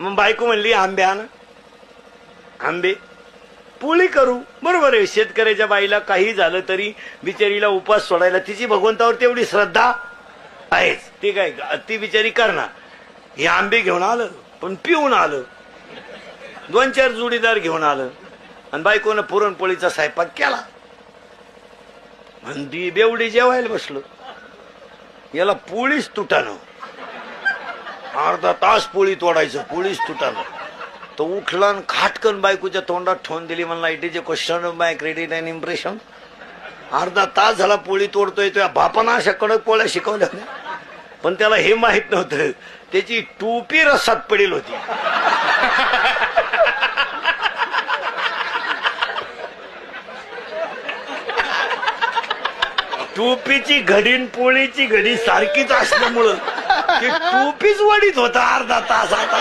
मग बायको म्हणली आंबे आण. आंबे? पोळी करू. बरोबर आहे शेतकऱ्याच्या बाईला काही झालं तरी बिचारीला उपास सोडायला तिची भगवंतावर तेवढी श्रद्धा आहेच. ती काय ती बिचारी करणार. हे आंबे घेऊन आलं पण पिऊन आलं. दोन चार जोडीदार घेऊन आलं. आणि बायकोनं पुरणपोळीचा स्वयंपाक केला. म्हणती बेवडी जेवायला बसलो. याला पोळीच तुटानं. अर्धा तास पोळी तोडायचं पोळीच तुटानं तो उठला आणि खाटकन बायकोच्या तोंडात ठेवून दिली म्हणला it is a question of my credit and impression अर्धा तास झाला पोळी तोडतोय तो बापाना अशा कडक पोळ्या शिकवल्या पण त्याला हे माहीत नव्हतं. त्याची टोपी रसात पडेल होती. टोपीची घडीन पोळीची घडी सारखीच असल्यामुळं ती टोपीच वडीत होता अर्धा तास आता.